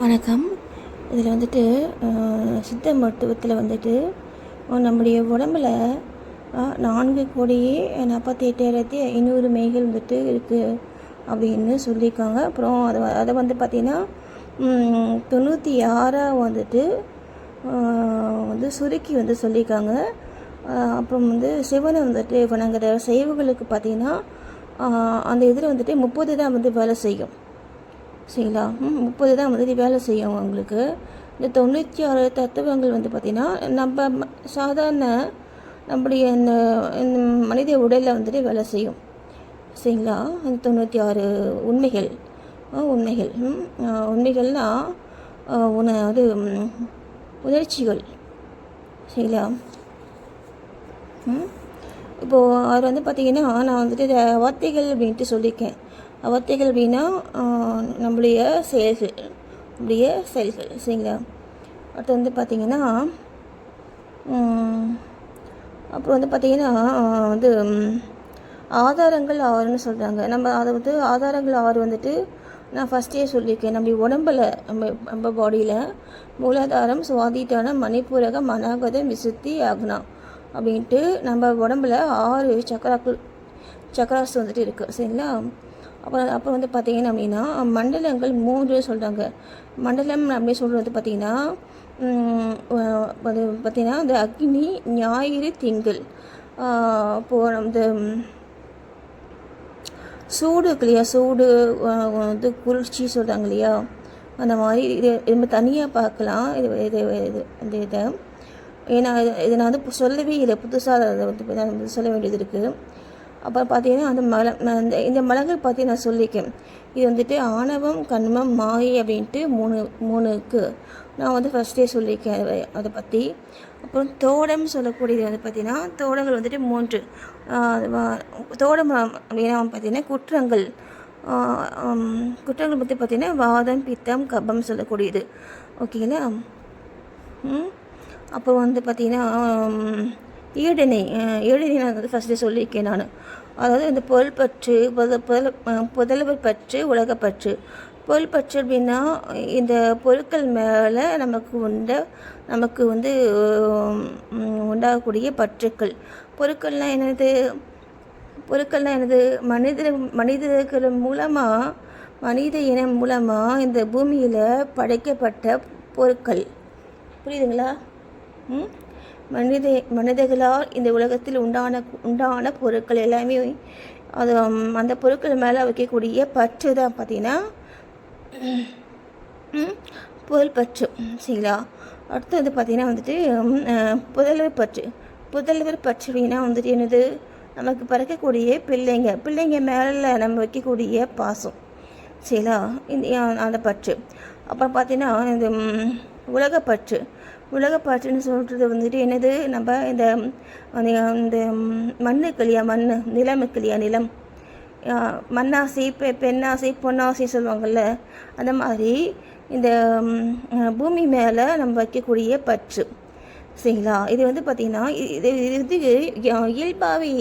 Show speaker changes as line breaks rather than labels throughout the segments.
வணக்கம். இதில் வந்துட்டு சித்த மருத்துவத்தில் வந்துட்டு நம்முடைய உடம்புல நான்கு கோடியே நாற்பத்தி எட்டாயிரத்தி ஐநூறு மெய்கள் வந்துட்டு இருக்குது அப்படின்னு சொல்லியிருக்காங்க. அப்புறம் அதை அதை வந்து பார்த்திங்கன்னா தொண்ணூற்றி ஆறாக வந்துட்டு வந்து சுருக்கி வந்து சொல்லியிருக்காங்க. அப்புறம் வந்து சிவனை வந்துட்டு வணங்குற செய்வுகளுக்கு பார்த்திங்கன்னா அந்த இதில் வந்துட்டு முப்பது தான் வந்து வேலை செய்யும். சரிங்களா? ம் முப்பது தான் வந்துட்டு வேலை செய்யும் அவங்களுக்கு இந்த தொண்ணூற்றி ஆறு தத்துவங்கள் வந்து பார்த்திங்கன்னா நம்ம ம- சாதாரண நம்முடைய இந்த மனித உடலில் வந்துட்டு வேலை செய்யும். சரிங்களா? அந்த தொண்ணூற்றி ஆறு உண்மைகள். உண்மைகள். ம், உண்மைகள்னால் உன அது உணர்ச்சிகள். சரிங்களா? ம் இப்போது அவர் வந்து பார்த்திங்கன்னா நான் வந்துட்டு வார்த்தைகள் அப்படின்ட்டு சொல்லியிருக்கேன். வார்த்தைகள் அப்படின்னா நம்மளுடைய நம்முடைய செயல்கள் நம்முடைய செயல்கள் சரிங்களா? அடுத்து வந்து பார்த்திங்கன்னா அப்புறம் வந்து பார்த்திங்கன்னா வந்து ஆதாரங்கள் ஆறுன்னு சொல்கிறாங்க நம்ம அதை வந்து ஆதாரங்கள் ஆறு வந்துட்டு நான் ஃபஸ்ட்டே சொல்லியிருக்கேன். நம்ம உடம்புல நம்ம நம்ம பாடியில் மூலாதாரம் சுவாதிட்டானம் மணிப்பூரகம் மனாகதம் விசுத்தி ஆக்னா அப்படின்ட்டு நம்ம உடம்புல ஆறு சக்கராக்கள் சக்கராஸ் வந்துட்டு இருக்குது சரிங்களா? அப்புறம் அப்புறம் வந்து பார்த்தீங்கன்னா அப்படின்னா மண்டலங்கள் மூன்று சொல்கிறாங்க மண்டலம் அப்படின்னு சொல்கிறது பார்த்திங்கன்னா பார்த்தீங்கன்னா அது பார்த்தீங்கன்னா இந்த அக்னி ஞாயிறு திங்கள். இப்போது இந்த சூடு இருக்கு இல்லையா? சூடு வந்து குளிர்ச்சி சொல்கிறாங்க இல்லையா? அந்த மாதிரி இது நம்ம தனியாக பார்க்கலாம். இது இது இது இந்த இதை. ஏன்னா இதை நான் வந்து சொல்லவே இல்லை. புதுசாக அதை வந்து சொல்ல வேண்டியது இருக்குது அப்புறம் பார்த்தீங்கன்னா அந்த மல இந்த இந்த மலங்கள் பற்றி நான் சொல்லியிருக்கேன் இது வந்துட்டு ஆணவம் கண்மம் மாயை அப்படின்ட்டு மூணு மூணுக்கு நான் வந்து ஃபஸ்ட்டே சொல்லியிருக்கேன் அதை- அதை பற்றி அப்புறம் தோடம் சொல்லக்கூடியது வந்து பார்த்திங்கன்னா தோடங்கள் வந்துட்டு மூன்று. தோடம் அப்படின்னா பார்த்திங்கன்னா குற்றங்கள். குற்றங்கள் பற்றி பார்த்திங்கன்னா வாதம் பித்தம் கபம் சொல்லக்கூடியது. ஓகேங்களா? அப்புறம் வந்து பார்த்தீங்கன்னா ஈடனை ஈடனை நான் வந்து ஃபஸ்ட்டு சொல்லியிருக்கேன் நான். அதாவது இந்த பொருள் பற்று புத புதல அஹ், புதல்வர் பற்று உலகப்பற்று பொருள் பற்று அப்படின்னா இந்த பொருட்கள் மேலே நமக்கு உண்ட நமக்கு வந்து உண்டாகக்கூடிய பற்றுக்கள். பொருட்கள்னால் என்னது? பொருட்கள்னால் என்னது? மனித மனிதர்கள் மூலமாக மனித இனம் மூலமாக இந்த பூமியில் படைக்கப்பட்ட பொருட்கள். புரியுதுங்களா? ம்? மனித மனிதர்களால் இந்த உலகத்தில் உண்டான உண்டான பொருட்கள் எல்லாமே அது அந்த பொருட்கள் மேலே வைக்கக்கூடிய பற்று தான் பார்த்தீங்கன்னா புதல் பற்று. சரிங்களா? அடுத்து வந்து பார்த்தீங்கன்னா வந்துட்டு ம், புதல்வர் பற்று. புதல்வர் பற்று அப்படின்னா வந்துட்டு என்னது? நமக்கு பிறக்கக்கூடிய பிள்ளைங்க. பிள்ளைங்க மேலே நம்ம வைக்கக்கூடிய பாசம். சரிங்களா? இந்த அந்த பற்று. அப்புறம் பார்த்தீங்கன்னா இந்த உலகப்பற்று உலகப்பற்றுன்னு சொல்கிறது வந்துட்டு என்னது? நம்ம இந்த அந்த இந்த ம், மண்ணுக்கு இல்லையா மண் நிலமுக்கு இல்லையா நிலம். மண்ணாசி மண்ணாசை பெ பெண்ணாசி பொன்னாசை சொல்லுவாங்கள்ல அந்த மாதிரி இந்த பூமி மேலே நம்ம வைக்கக்கூடிய பற்று. சரிங்களா? இது வந்து பார்த்திங்கன்னா இது இது வந்து இயல்பாகவே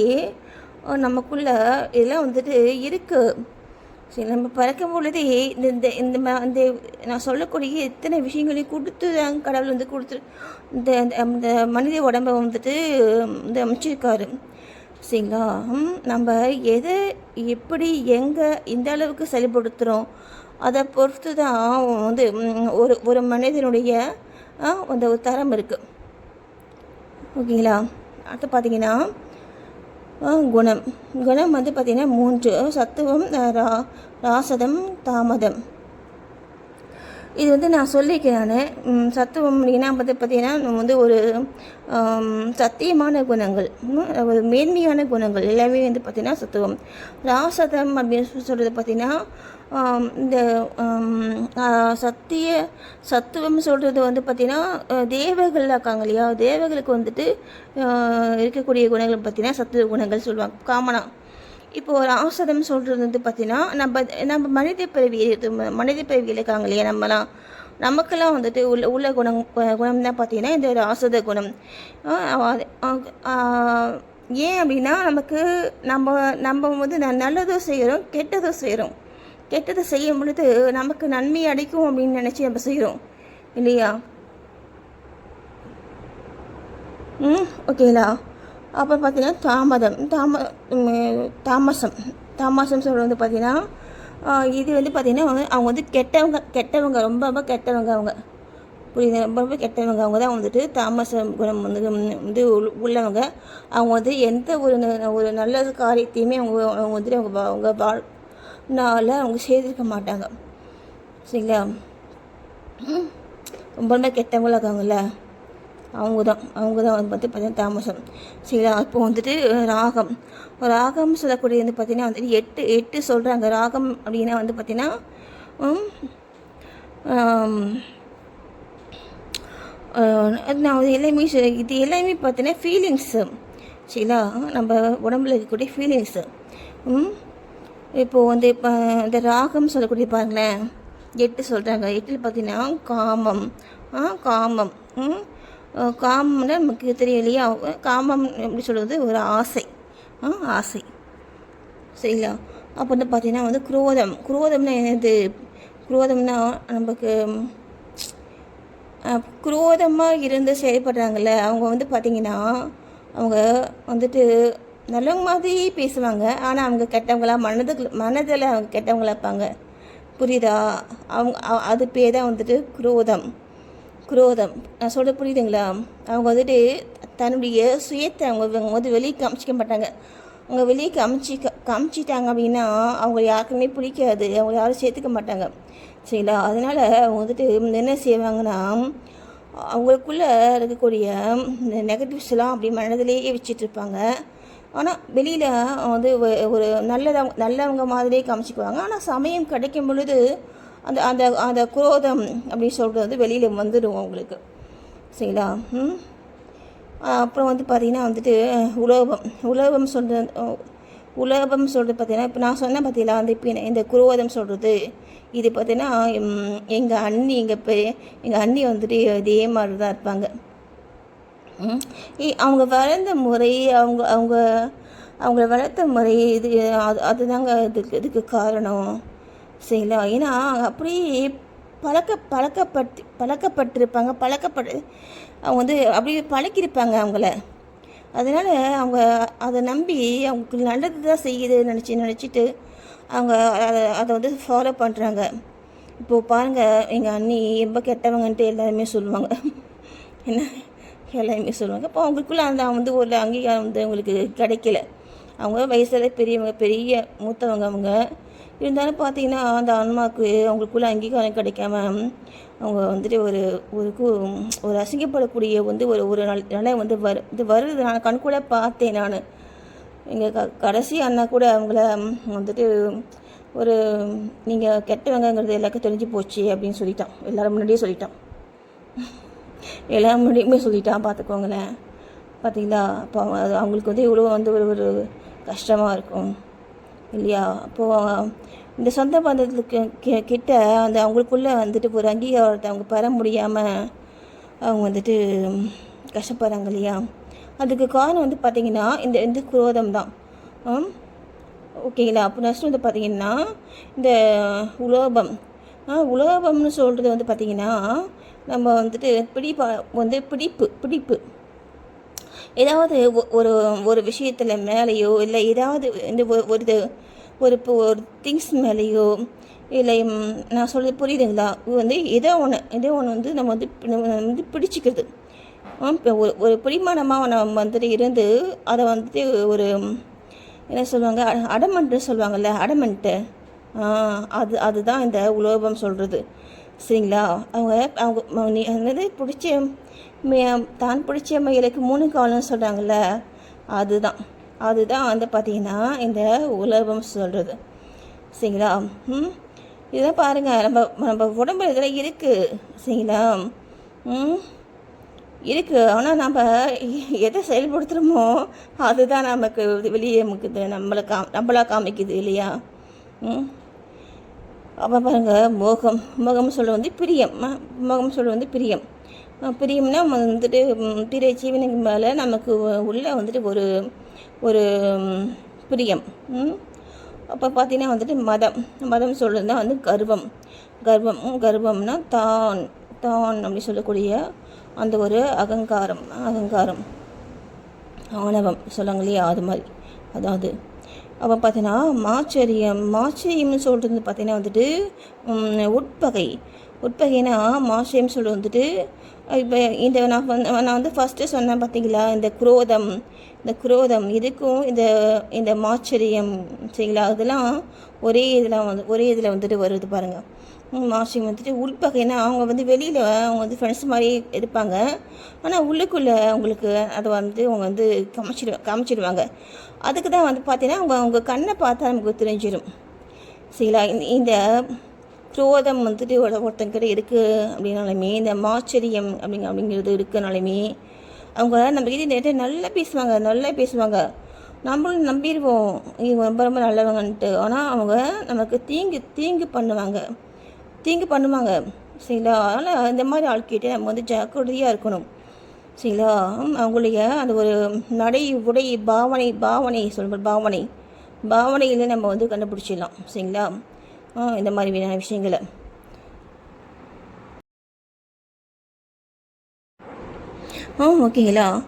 நமக்குள்ளே இதெல்லாம் வந்துட்டு இருக்குது சரி நம்ம பிறக்கும் பொழுதே இந்த இந்த இந்த ம- இந்த நான் சொல்லக்கூடிய இத்தனை விஷயங்களையும் கொடுத்து தான் கடவுள் வந்து கொடுத்து இந்த அந்த மனித உடம்பை வந்துட்டு வந்து அமைச்சிருக்காரு. சரிங்களா? நம்ம எதை எப்படி எங்கே இந்த அளவுக்கு செயல்படுத்துகிறோம் அதை பொறுத்து தான் வந்து ஒரு ஒரு மனிதனுடைய அந்த ஒரு தரம் இருக்குது ஓகேங்களா? அடுத்து பார்த்தீங்கன்னா குணம். குணம் வந்து பார்த்திங்கன்னா மூன்று. சத்துவம் ரா ராசதம் தாமதம். இது வந்து நான் சொல்லியிருக்கேன் நான். சத்துவம் அப்படின்னா வந்து பார்த்தீங்கன்னா நம்ம வந்து ஒரு சத்தியமான குணங்கள். ஒரு மேன்மையான குணங்கள். எல்லாமே வந்து பார்த்திங்கன்னா சத்துவம். ராசதம் அப்படின்னு சொல்லி சொல்கிறது பார்த்திங்கன்னா இந்த சத்திய சத்துவம் சொல்கிறது வந்து பார்த்திங்கன்னா தேவர்கள் இருக்காங்க இல்லையா? தேவர்களுக்கு வந்துட்டு இருக்கக்கூடிய குணங்கள் பார்த்திங்கன்னா சத்துவ குணங்கள் சொல்லுவாங்க. காமனாக இப்போ ஒரு ஆசதம் சொல்கிறது வந்து பார்த்தீங்கன்னா நம்ம நம்ம மனித பிறவி மனித பிறவியில் இருக்காங்க இல்லையா நம்மலாம். நமக்கெல்லாம் வந்துட்டு உள்ள உள்ள குணம் குணம் தான் பார்த்தீங்கன்னா இந்த ஒரு ஆசத குணம். ஏன் அப்படின்னா நமக்கு நம்ம நம்ம வந்து ந- நல்லதும் செய்கிறோம் கெட்டதும் செய்கிறோம் கெட்டதை செய்யும் பொழுது நமக்கு நன்மை அடைக்கும் அப்படின்னு நினச்சி நம்ம செய்கிறோம் இல்லையா? ம் ஓகேங்களா? அப்புறம் பார்த்தீங்கன்னா தாமதம். தாம தாமசம். தாமசம் சொல்கிறது வந்து பார்த்தீங்கன்னா இது வந்து பார்த்திங்கன்னா வந்து அவங்க வந்து கெட்டவங்க கெட்டவங்க ரொம்ப ரொம்ப கெட்டவங்க அவங்க. புரியுது? ரொம்ப ரொம்ப கெட்டவங்க அவங்க தான் வந்துட்டு தாமச குணம் வந்து வந்து உள்ளவங்க. அவங்க வந்து எந்த ஒரு ந- ஒரு நல்ல காரியத்தையுமே அவங்க அவங்க வந்துட்டு அவங்க வா- அவங்க நாளில் அவங்க செய்திருக்க மாட்டாங்க. சரிங்களா? ரொம்ப ரொம்ப கெட்டவங்களா இருக்காங்கல்ல? அவங்க தான் அவங்க தான் வந்து பார்த்து பார்த்தீங்கன்னா தாமசம். சரிங்களா? இப்போ வந்துட்டு ராகம். ராகம் சொல்லக்கூடிய வந்து பார்த்தீங்கன்னா வந்துட்டு எட்டு எட்டு சொல்கிறாங்க ராகம் அப்படின்னா வந்து பார்த்திங்கன்னா அது நான் வந்து எல்லாமே இது எல்லாமே பார்த்தீங்கன்னா ஃபீலிங்ஸு சரிங்களா? நம்ம உடம்புல இருக்கக்கூடிய ஃபீலிங்ஸு ம் இப்போது வந்து இப்போ இந்த ராகம் சொல்லக்கூடிய பாருங்களேன். எட்டு சொல்கிறாங்க எட்டில் பார்த்தீங்கன்னா காமம். காமம். ம் காமம்னா நமக்கு தெரியலையா காமம் எப்படி சொல்கிறது ஒரு ஆசை. ஆசை. சரிங்களா? அப்போ வந்து பார்த்தீங்கன்னா வந்து குரோதம். குரோதம்னா என்னது? குரோதம்னா நமக்கு குரோதமாக இருந்து செயல்படுறாங்கல்ல அவங்க வந்து பார்த்திங்கன்னா அவங்க வந்துட்டு நல்லவங்க மாதிரி பேசுவாங்க. ஆனால் அவங்க கெட்டவங்களா மனதுக்கு மனதில் அவங்க கெட்டவங்களா இருப்பாங்க. புரியுதா? அவங்க அது பேர் தான் வந்துட்டு குரோதம். குரோதம். நான் சொல்ல புரியுதுங்களா? அவங்க வந்துட்டு தன்னுடைய சுயத்தை அவங்க வந்து வெளியே காமிச்சிக்க மாட்டாங்க. அவங்க வெளியே காமிச்சி காமிச்சிட்டாங்க அப்படின்னா அவங்க யாருக்குமே பிடிக்காது. அவங்க யாரும் சேர்த்துக்க மாட்டாங்க. சரிங்களா? அதனால் அவங்க வந்துட்டு என்ன செய்வாங்கன்னா அவங்களுக்குள்ளே இருக்கக்கூடிய இந்த நெகட்டிவ்ஸ்லாம் அப்படி மனதிலேயே வச்சிட்ருப்பாங்க ஆனால் வெளியில் வந்து ஒரு நல்லதவங்க நல்லவங்க மாதிரியே காமிச்சிக்குவாங்க. ஆனால் சமயம் கிடைக்கும் பொழுது அந்த அந்த அந்த குரோதம் அப்படின்னு சொல்கிறது வந்து வெளியில் வந்துடும் அவங்களுக்கு சரிங்களா? ம்? அப்புறம் வந்து பார்த்திங்கன்னா வந்துட்டு உலோபம். உலோபம் சொல்கிறது உலோபம் சொல்கிறது பார்த்தீங்கன்னா இப்போ நான் சொன்னேன் பார்த்தீங்களா வந்து இப்போ இந்த குரோதம் சொல்கிறது இது பார்த்தீங்கன்னா எங்கள் அண்ணி எங்கள் பெ எங்கள் அண்ணி வந்துட்டு இதே மாதிரி தான் இருப்பாங்க இ- அவங்க வளர்ந்த முறை அவங்க அவங்க அவங்கள வளர்த்த முறை இது அது அதுதாங்க இதுக்கு இதுக்கு காரணம். சரிங்களா ஏன்னா அப்படியே பழக்க பழக்கப்பட்டு பழக்கப்பட்டிருப்பாங்க. பழக்கப்பட்டு அவங்க வந்து அப்படியே பழக்கியிருப்பாங்க அவங்கள. அதனால் அவங்க அதை நம்பி அவங்களுக்கு நல்லது தான் செய்யுது நினச்சி நினச்சிட்டு அவங்க அதை அதை வந்து ஃபாலோ பண்ணுறாங்க இப்போது பாருங்கள் எங்கள் அண்ணி ரொம்ப கெட்டவங்கன்ட்டு எல்லாருமே சொல்லுவாங்க. என்ன? எல்லாருமே சொல்லுவாங்க. அப்போ அவங்களுக்குள்ள அந்த வந்து ஒரு அங்கீகாரம் வந்து அவங்களுக்கு கிடைக்கல. அவங்க வயசில் பெரியவங்க பெரிய மூத்தவங்க அவங்க இருந்தாலும் பார்த்தீங்கன்னா அந்த ஆன்மாவுக்கு அவங்களுக்குள்ள அங்கீகாரம் கிடைக்காம அவங்க வந்துட்டு ஒரு ஒரு கு- ஒரு அசிங்கப்படக்கூடிய வந்து ஒரு ஒரு நாள் நிலை வந்து வரு இது வருது. நான் கண் கூட பார்த்தேன் நான். எங்கள் க கடைசி அண்ணா கூட அவங்கள வந்துட்டு ஒரு நீங்கள் கெட்டவங்கங்கிறது எல்லாருக்கும் தெரிஞ்சு போச்சு அப்படின்னு சொல்லிட்டான். எல்லோரும் முன்னாடியே சொல்லிட்டான். எல்லாரும் முன்னாடியுமே சொல்லிட்டான் பார்த்துக்கோங்களேன். பார்த்தீங்களா? அப்போ அவங்களுக்கு வந்து இவ்வளோ வந்து ஒரு ஒரு கஷ்டமாக இருக்கும். இல்லையா? அப்போது இந்த சொந்த பந்தத்துக்கு கிட்ட அந்த அவங்களுக்குள்ளே வந்துட்டு ஒரு அங்கீகாரத்தை அவங்க பெற முடியாமல் அவங்க வந்துட்டு கஷ்டப்படுறாங்க இல்லையா? அதுக்கு காரணம் வந்து பார்த்திங்கன்னா இந்த இந்த குரோதம் தான். ஓகேங்களா? அப்போ நெக்ஸ்ட் வந்து பார்த்திங்கன்னா இந்த உலோபம். உலோபம்னு சொல்கிறது வந்து பார்த்திங்கன்னா நம்ம வந்துட்டு பிடிப்பா வந்து பிடிப்பு பிடிப்பு. ஏதாவது ஒ- ஒரு ஒரு விஷயத்தில் மேலேயோ இல்லை ஏதாவது இந்த ஒரு- ஒரு ஒரு திங்ஸ் மேலேயோ இல்லை நான் சொல்கிறது புரியுதுங்களா? வந்து ஏதோ ஒன்று ஏதோ ஒன்று வந்து நம்ம வந்து நம்ம வந்து பிடிச்சிக்கிறது. இப்போ ஒரு ஒரு பிடிமானமாக நம்ம வந்துட்டு இருந்து அதை வந்துட்டு ஒரு என்ன சொல்லுவாங்க? அ- அடமன்ட்டு சொல்லுவாங்கள்ல அடமெண்ட்டு அது அதுதான் இந்த உலோபம் சொல்கிறது சரிங்களா? அவங்க அவங்க நீ என்னது? பிடிச்ச மே- தான் பிடிச்ச மயிலுக்கு மூணு காலம் சொல்கிறாங்கல்ல அதுதான். அதுதான் வந்து பார்த்திங்கன்னா இந்த உலகம் சொல்கிறது சரிங்களா? ம்? இதெல்லாம் பாருங்கள் நம்ம நம்ம உடம்புல இதெல்லாம் இருக்குது சரிங்களா? ம்? இருக்குது ஆனால் நம்ம எதை செயல்படுத்துகிறோமோ அதுதான் நமக்கு வெளியே முக்குது. நம்மளை கா நம்மளாக காமிக்குது இல்லையா? ம்? அப்போ பாருங்கள் மோகம். மோகம் சொல்ல வந்து பிரியம். முகம் மோகம் சொல்ல வந்து பிரியம். பிரியம்னா வந்துட்டு பிரிய பிற ஜீவனுக்கு மேலே நமக்கு உள்ளே வந்துட்டு ஒரு ஒரு பிரியம். அப்போ பார்த்தீங்கன்னா வந்துட்டு மதம். மதம் சொல்கிறதுனா வந்து கர்வம். கர்வம். கர்வம்னா தான் தான் அப்படி சொல்லக்கூடிய அந்த ஒரு அகங்காரம். அகங்காரம். ஆணவம் சொல்லுவாங்க இல்லையா? அது மாதிரி. அதாவது அப்போ பார்த்தீங்கன்னா மாச்சரியம். மாச்சரியம்னு சொல்கிறது பார்த்தீங்கன்னா வந்துட்டு உட்பகை. உட்பகைனா மாச்சரியம் சொல்கிறது வந்துட்டு இப்போ இந்த நான் வந்து நான் வந்து ஃபஸ்ட்டு சொன்னேன் பார்த்தீங்களா இந்த குரோதம். இந்த குரோதம் இதுக்கும் இந்த இந்த மாச்சரியம் சரிங்களா? அதெல்லாம் ஒரே இதில் வந்து ஒரே இதில் வந்துட்டு வருது பாருங்கள் மாசிங் வந்துட்டு உள்பகைனா அவங்க வந்து வெளியில் அவங்க வந்து ஃப்ரெண்ட்ஸ் மாதிரி இருப்பாங்க. ஆனால் உள்ளுக்குள்ளே அவங்களுக்கு அதை வந்து அவங்க வந்து காமிச்சிடு காமிச்சிடுவாங்க அதுக்கு தான் வந்து பார்த்தீங்கன்னா அவங்க அவங்க கண்ணை பார்த்தா நமக்கு தெரிஞ்சிடும் சரிங்களா? இந்த- குரோதம் வந்துட்டு ஒரு ஒருத்தங்கிட்ட இருக்குது அப்படின்னாலுமே இந்த மாச்சரியம் அப்படிங்க அப்படிங்கிறது இருக்குனாலுமே அவங்க நம்ம கிட்ட நிறைய நல்லா பேசுவாங்க நல்லா பேசுவாங்க. நம்மளும் நம்பிடுவோம். இவங்க ரொம்ப ரொம்ப நல்லவங்கன்ட்டு. ஆனால் அவங்க நமக்கு தீங்கு தீங்கு பண்ணுவாங்க. தீங்கு பண்ணுவாங்க. சரிங்களா? அதனால் இந்த மாதிரி ஆள்கிட்ட நம்ம வந்து ஜாக்கிரதையாக இருக்கணும். சரிங்களா? அவங்களுடைய அந்த ஒரு நடை உடை பாவனை பாவனை சொல்கிற பாவனை. பாவனையில் நம்ம வந்து கண்டுபிடிச்சிடலாம். சரிங்களா? இந்த மாதிரி வீணான விஷயங்களை. ஆ ஓகேங்களா?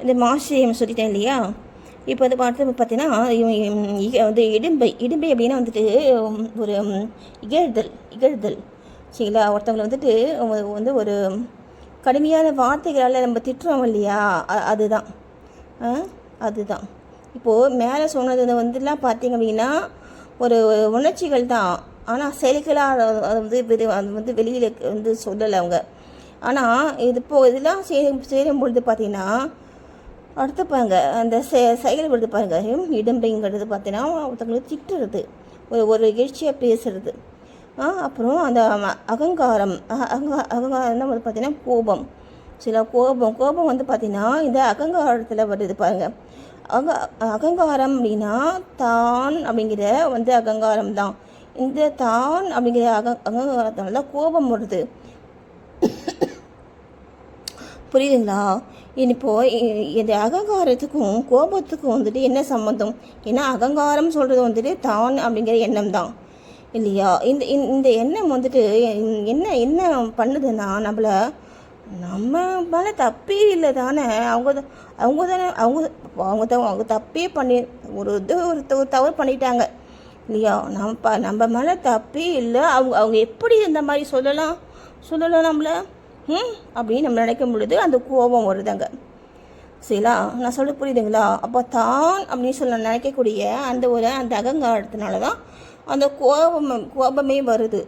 இந்த மாசியம் சொல்லிட்டேன் இல்லையா? இப்போ வந்து பார்த்து பார்த்தீங்கன்னா இக- வந்து இடும்பை இடும்பை அப்படின்னா வந்துட்டு ஒரு இகழ்தல் இகழ்தல். சரிங்களா? ஒருத்தவங்களை வந்துட்டு வந்து ஒரு கடுமையான வார்த்தைகளால் நம்ம திட்டுறோம் இல்லையா? அதுதான். அதுதான். இப்போது மேலே சொன்னது வந்துலாம் பார்த்தீங்க அப்படின்னா ஒரு உணர்ச்சிகள் தான். ஆனால் செயல்களாக அதை வந்து அது வந்து வெளியில் வந்து சொல்லலை அவங்க. ஆனால் இது இப்போ இதெல்லாம் செய்யும் செய்யும் பொழுது பார்த்தீங்கன்னா அடுத்து பாருங்க அந்த செ செயல் பொழுது பாருங்க ஹம், இடும்பைங்கிறது பார்த்தீங்கன்னா ஒருத்தவங்களுக்கு திட்டுறது ஒரு ஒரு எழுச்சியாக பேசுறது. அப்புறம் அந்த அகங்காரம் அக- அகங்கா அகங்காரம் வந்து பார்த்தீங்கன்னா கோபம். சில கோபம் கோபம் வந்து பார்த்திங்கன்னா இந்த அகங்காரத்தில் வருது பாருங்க. அக அகங்காரம் அப்படின்னா தான் அப்படிங்கிற வந்து அகங்காரம் தான். இந்த தான் அப்படிங்கிற அக அகங்காரத்தினால தான் கோபம் வருது. புரியுதுங்களா? இப்போ இது அகங்காரத்துக்கும் கோபத்துக்கும் வந்துட்டு என்ன சம்மந்தம் ஏன்னா அகங்காரம் சொல்கிறது வந்துட்டு தான் அப்படிங்கிற எண்ணம் தான். இல்லையா? இந்த இந்த- இந்த எண்ணம் வந்துட்டு என்ன என்ன பண்ணுதுன்னா நம்மள நம்ம மேலே தப்பே இல்லை தானே. அவங்க தான் அவங்க தானே அவங்க அவங்க தான் அவங்க தப்பே பண்ணி ஒரு இது ஒரு தவறு பண்ணிட்டாங்க. இல்லையா? நம்ம நம்ம மேலே தப்பே இல்லை. அவங்க அவங்க எப்படி இந்த மாதிரி சொல்லலாம்? சொல்லலாம் நம்மள? ம் அப்படின்னு நம்ம நினைக்கும் பொழுது அந்த கோபம் வருதுங்க. சரிங்களா? நான் சொல்ல புரியுதுங்களா? அப்போ தான் அப்படின்னு சொல்ல நினைக்கக்கூடிய அந்த ஒரு அந்த அகங்காரத்தினால தான் அந்த கோபம் கோபமே வருது.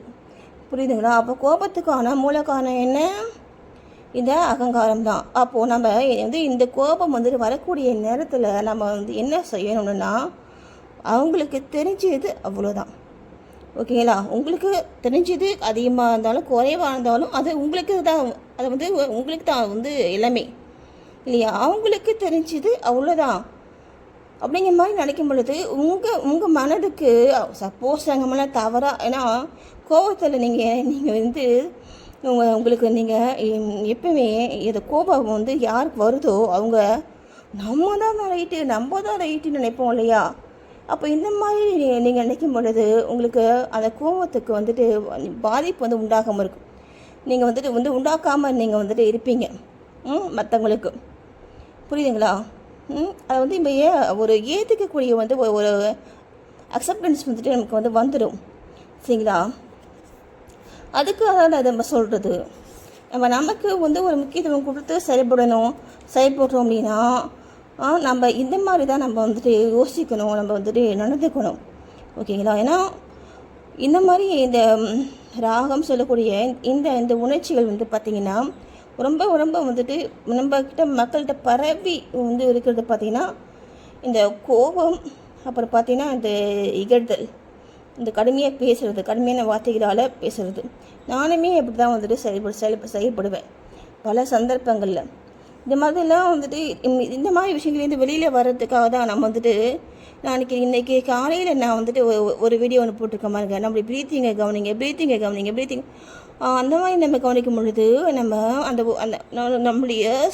புரியுதுங்களா? அப்போ கோபத்துக்கான மூல காரணம் என்ன? இந்த அகங்காரம் தான் அப்போது நம்ம வந்து இந்த கோபம் வந்துட்டு வரக்கூடிய நேரத்தில் நம்ம வந்து என்ன செய்யணும்னா அவங்களுக்கு தெரிஞ்சது அவ்வளோதான் ஓகேங்களா? உங்களுக்கு தெரிஞ்சது அதிகமாக இருந்தாலும் குறைவாக இருந்தாலும் அது உங்களுக்கு தான் அது வந்து உங்களுக்கு தான் வந்து எல்லாமே. இல்லையா? அவங்களுக்கு தெரிஞ்சது அவ்வளோதான் அப்படிங்கிற மாதிரி நினைக்கும் பொழுது உங்கள் உங்கள் மனதுக்கு சப்போஸ் அங்கே மேலே தவறாக ஏன்னா கோபத்தில் நீங்கள் நீங்கள் வந்து உங்கள் உங்களுக்கு நீங்கள் எப்பவுமே இது கோபம் வந்து யாருக்கு வருதோ அவங்க நம்ம தான் ரைட்டு நம்ம தான் ரைட்டுன்னு நினைப்போம் இல்லையா? அப்போ இந்த மாதிரி நீங்கள் நினைக்கும் பொழுது உங்களுக்கு அந்த கோபத்துக்கு வந்துட்டு பாதிப்பு வந்து உண்டாகாமல் இருக்கும். நீங்கள் வந்துட்டு வந்து உண்டாக்காமல் நீங்கள் வந்துட்டு இருப்பீங்க. ம் மற்றவங்களுக்கு புரியுதுங்களா? ம் அதை வந்து இப்போ ஏ ஒரு ஏற்றுக்கக்கூடிய வந்து ஒரு- அக்செப்டன்ஸ் வந்துட்டு நமக்கு வந்து வந்துடும் சரிங்களா? அதுக்காக அதை நம்ம சொல்கிறது நம்ம நமக்கு வந்து ஒரு முக்கியத்துவம் கொடுத்து செயல்படணும் செயல்படுறோம் அப்படின்னா நம்ம இந்த மாதிரி தான் நம்ம வந்துட்டு யோசிக்கணும் நம்ம வந்துட்டு நடந்துக்கணும். ஓகேங்களா? ஏன்னா இந்த மாதிரி இந்த ராகம் சொல்லக்கூடிய இந்த இந்த உணர்ச்சிகள் வந்து பார்த்திங்கன்னா ரொம்ப ரொம்ப வந்துட்டு நம்மக்கிட்ட மக்கள்கிட்ட பரவி வந்து இருக்கிறது பார்த்திங்கன்னா இந்த கோபம் அப்புறம் பார்த்திங்கன்னா இந்த இகழ்தல் இந்த கடுமையாக பேசுகிறது கடுமையான வார்த்தைகளால் பேசுகிறது நானுமே அப்படி தான் வந்துட்டு செயல்படு செயல் செயல்படுவேன். பல சந்தர்ப்பங்களில். இந்த மாதிரிலாம் வந்துட்டு இந்த- மாதிரி விஷயங்கள்லேருந்து வெளியில் வர்றதுக்காக தான் நம்ம வந்துட்டு நாளைக்கு இன்றைக்கி காலையில் நான் வந்துட்டு ஒரு வீடியோ ஒன்று போட்டிருக்கேன் பாருங்க. நம்மளுடைய ப்ரீத்திங்கை கவனிங்க ப்ரீத்திங்கை கவனிங்க ப்ரீத்திங் அந்த மாதிரி நம்ம கவனிக்கும் பொழுது நம்ம அந்த அந்த நம்ம-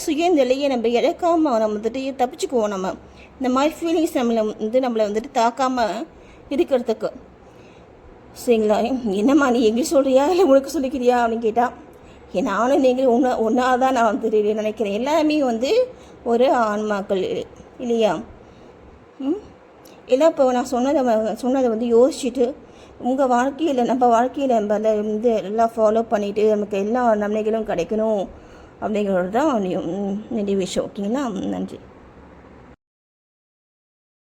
சுயநிலையை நம்ம இழக்காமல் நம்ம வந்துட்டு தப்பிச்சுக்குவோம் நம்ம. இந்த மாதிரி ஃபீலிங்ஸ் நம்மளை வந்து நம்மளை வந்துட்டு தாக்காமல் இருக்கிறதுக்கு. சரிங்களா? என்னம்மா நீ எங்களுக்கு சொல்கிறியா இல்லை உனக்கு சொல்லிக்கிறியா? அப்படின்னு கேட்டால் நானும் நீங்கள் ஒன்றா ஒன்றா தான் நான் வந்து நினைக்கிறேன். எல்லாமே வந்து ஒரு ஆன்மாக்கள் இல்லையா? ம்? எல்லாம் இப்போ நான் சொன்னதை சொன்னதை வந்து யோசிச்சுட்டு உங்கள் வாழ்க்கையில் நம்ம வாழ்க்கையில் நம்ம அதை வந்து எல்லாம் ஃபாலோ பண்ணிவிட்டு நமக்கு எல்லா நன்மைகளும் கிடைக்கணும் அப்படிங்கிறது தான் நிதி விஷயம். ஓகேங்களா? நன்றி.